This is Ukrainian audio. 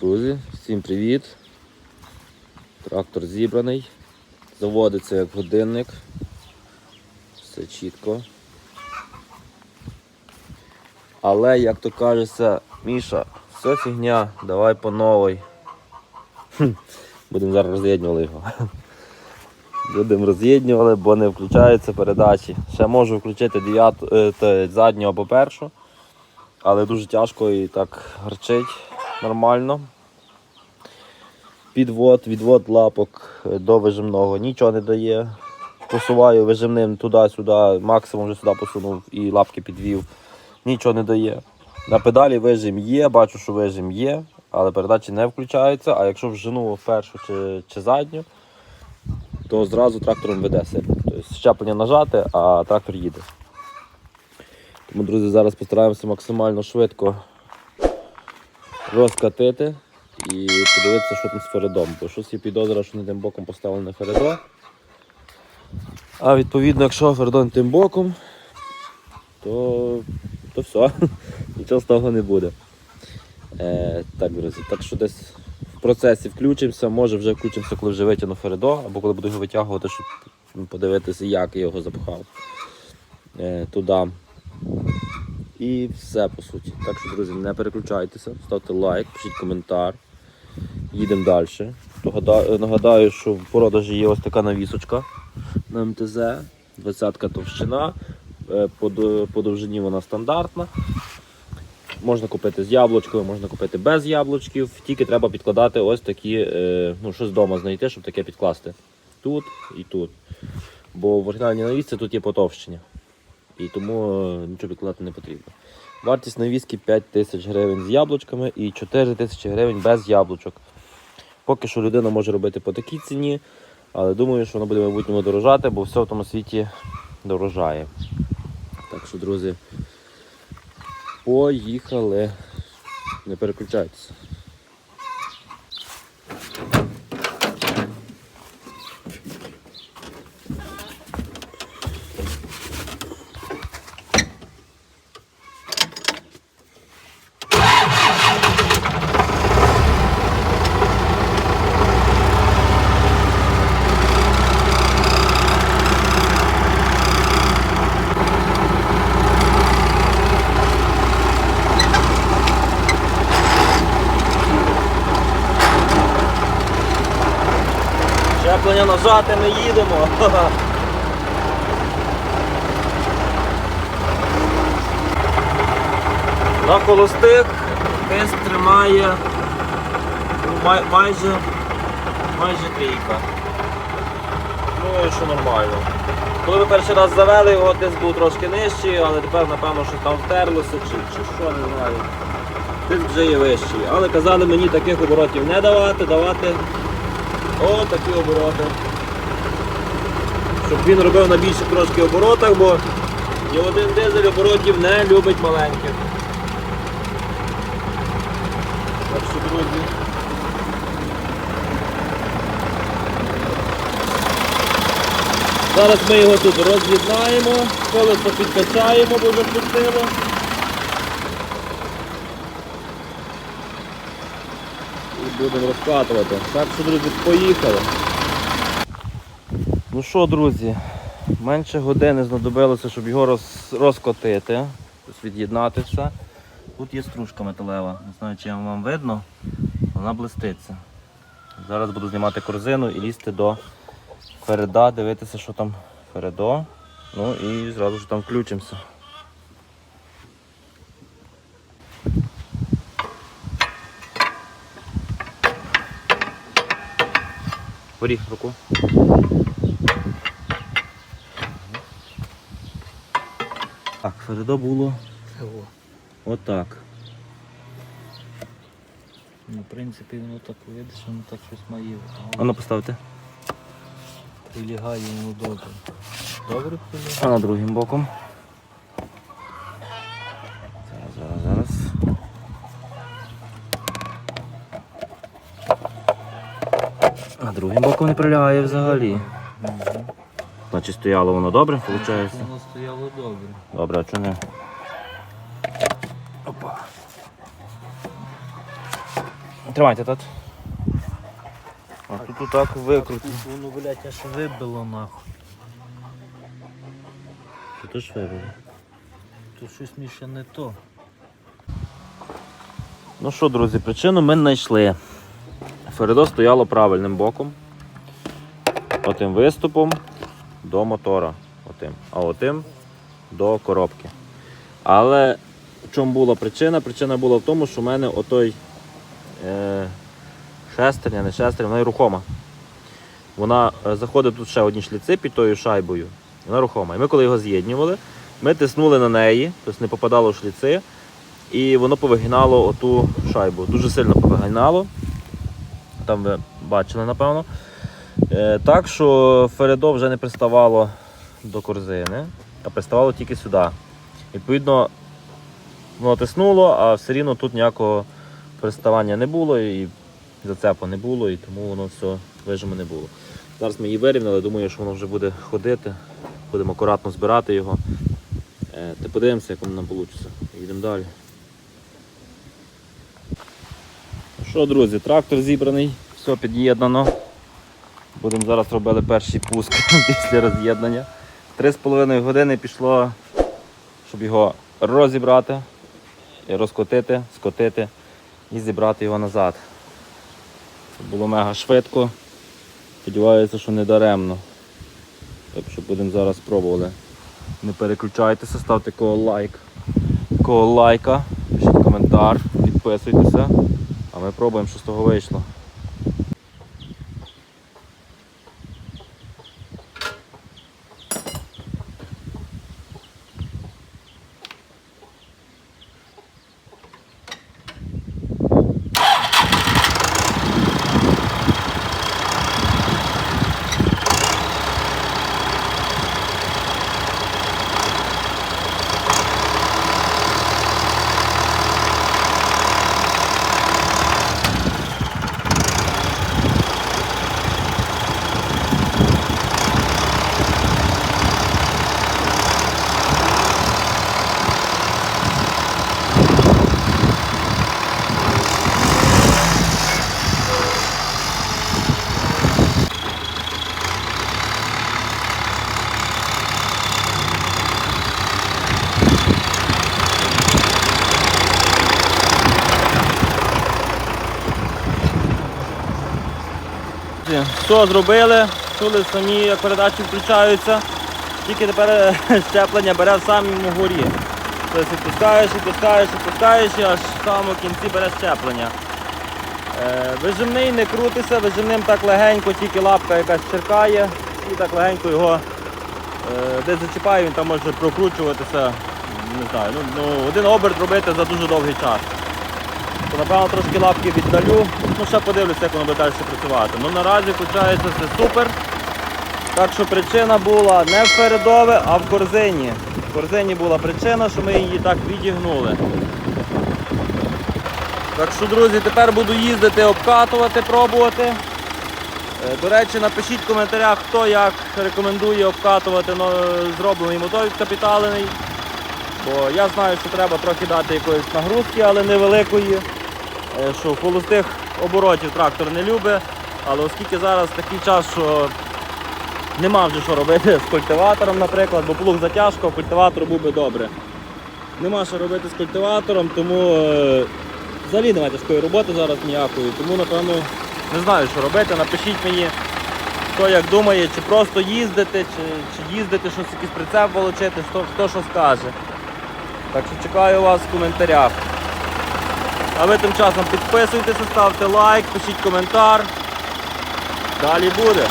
Друзі, всім привіт. Трактор зібраний. Заводиться як годинник. Все чітко. Але, як то кажеться, Міша, все фігня, давай по новій. Будемо зараз роз'єднювати його. Будемо роз'єднювати, бо не включаються передачі. Ще можу включити дев'яту, е, задню або першу, але дуже тяжко і так гарчить нормально. Підвод, відвод лапок до вижимного нічого не дає. Посуваю вижимним туди-сюди, максимум вже сюди посунув і лапки підвів. Нічого не дає. На педалі вижим є, бачу, що вижим є, але передачі не включаються. А якщо вжену першу чи, чи задню, то зразу трактором веде себе. Тобто щеплення нажати, а трактор їде. Тому, друзі, зараз постараємося максимально швидко розкатити і подивитися, що там з Фередом. Бо щось є підозра, що не тим боком поставлене Фередо. А відповідно, якщо Фередон тим боком, то, то все, нічого з того не буде. Е, так, друзі, так що десь в процесі включимося, може вже включимося, коли вже витягну Фередо, або коли буду його витягувати, щоб подивитися, як я його запхав е, туди. І все по суті. Так що, друзі, не переключайтеся, ставте лайк, пишіть коментар. Їдемо далі. Нагадаю, що в продажі є ось така навісочка на МТЗ, 20-ка товщина. Е, По, довжині вона стандартна. Можна купити з яблучками, можна купити без яблучків. Тільки треба підкладати ось такі, е, ну, щось вдома знайти, щоб таке підкласти. Тут і тут. Бо в оригінальній навісці тут є потовщення. І тому е, нічого підкладати не потрібно. Вартість навіски 5 тисяч гривень з яблучками і 4 тисячі гривень без яблучок. Поки що людина може робити по такій ціні, але думаю, що воно буде в майбутньому дорожати, бо все в тому світі дорожає. Так що, друзі, поїхали. Не переключайтеся. Щеплення нажати, ми їдемо. На холостих тиск тримає май- майже, майже трійка. Ну що нормально. Коли ми перший раз завели, його тиск був трошки нижчий, але тепер напевно що там втерлося чи, чи що, не знаю. Тиск вже є вищий. Але казали мені таких оборотів не давати, давати о, такі обороти. Щоб він робив на більших трошки оборотах, бо ні один дизель оборотів не любить маленьких. Так що, друзі. Зараз ми його тут роз'єднаємо, колесо підкачаємо, бо вже. Будемо розкатувати. Так що, друзі, поїхали. Ну що, друзі, менше години знадобилося, щоб його роз, розкотити, тобто від'єднати все. Тут є стружка металева, не знаю, чи вам видно, вона блиститься. Зараз буду знімати корзину і лізти до Фереда, дивитися, що там Фередо. Ну і зразу ж там включимося. Поріг руку. Так, Фередо було отак. Ну, в принципі, воно так видиш, воно так щось має. А ну поставте. Прилягає воно добре. Добре прилягає? А на другим боком. Зараз, зараз, зараз. А другим боком не прилягає взагалі. Значить стояло воно добре, виходить? Воно стояло добре. Добре, а чого не? Опа. Тримайте, тат. А тут отак викрутно. Воно, блядь, аж вибило нахуй. Тут теж вибило. Тут щось Міша не то. Ну що, друзі, причину ми знайшли. Фередо стояло правильним боком. Отим виступом до мотора. Отим. А отим до коробки. Але в чому була причина? Причина була в тому, що в мене отой е, шестерня, не шестерня, вона рухома. Вона е, заходить тут ще одні шліци під тою шайбою. Вона рухома. І ми коли його з'єднювали, ми тиснули на неї, тобто не попадало в шліци і воно повигинало оту шайбу. Дуже сильно повигинало. Там ви бачили, напевно. Е, так що Фередо вже не приставало до корзини, а приставало тільки сюди. Відповідно, воно тиснуло, а все рівно тут ніякого приставання не було і зацепу не було, і тому воно все вижимо не було. Зараз ми її вирівняли, думаю, що воно вже буде ходити. Будемо акуратно збирати його. Е, Та подивимося, як воно нам вийде. Їдемо далі. Ну Що, друзі, трактор зібраний, все під'єднано. Будемо зараз робити перший пуск після роз'єднання. Три з половиною години пішло, щоб його розібрати, розкотити, скотити і зібрати його назад. Це було мега швидко. Сподіваюся, що не даремно. Так що будемо зараз спробувати. Не переключайтеся, ставте кого лайк. Кого лайка, пишіть коментар, підписуйтеся. А ми пробуємо, що з того вийшло. Все зробили, чули самі, як передачі включаються. Тільки тепер е, щеплення бере в самому горі. Тобто відпускаєш, відпускаєш, відпускаєш і аж в самому кінці бере щеплення. Е, Вижимний не крутиться, вижимним так легенько, тільки лапка якась черкає і так легенько його е, десь зачіпає, він там може прокручуватися. Не знаю, ну, ну, один оберт робити за дуже довгий час. То, напевно, трошки лапки віддалю, ну ще подивлюся, як воно буде далі працювати. Ну наразі включається все супер. Так що причина була не в передове, а в корзині. В корзині була причина, що ми її так відігнули. Так що, друзі, тепер буду їздити, обкатувати, пробувати. Е, До речі, напишіть в коментарях, хто як рекомендує обкатувати зроблений мотор відкапіталений. Бо я знаю, що треба трохи дати якоїсь нагрузки, але невеликої. Е, Що холостих оборотів трактор не любить. Але оскільки зараз такий час, що нема вже що робити з культиватором, наприклад, бо плуг затяжко, культиватор був би добре. Нема що робити з культиватором, тому е, взагалі немає тяжкої роботи зараз ніякої. Тому напевно не знаю, що робити. Напишіть мені, хто як думає, чи просто їздити, чи, чи їздити, щось якийсь прицеп волочити, хто, хто що скаже. Так що чекаю вас в коментарях. А ви тим часом підписуйтеся, ставте лайк, пишіть коментар. Далі буде.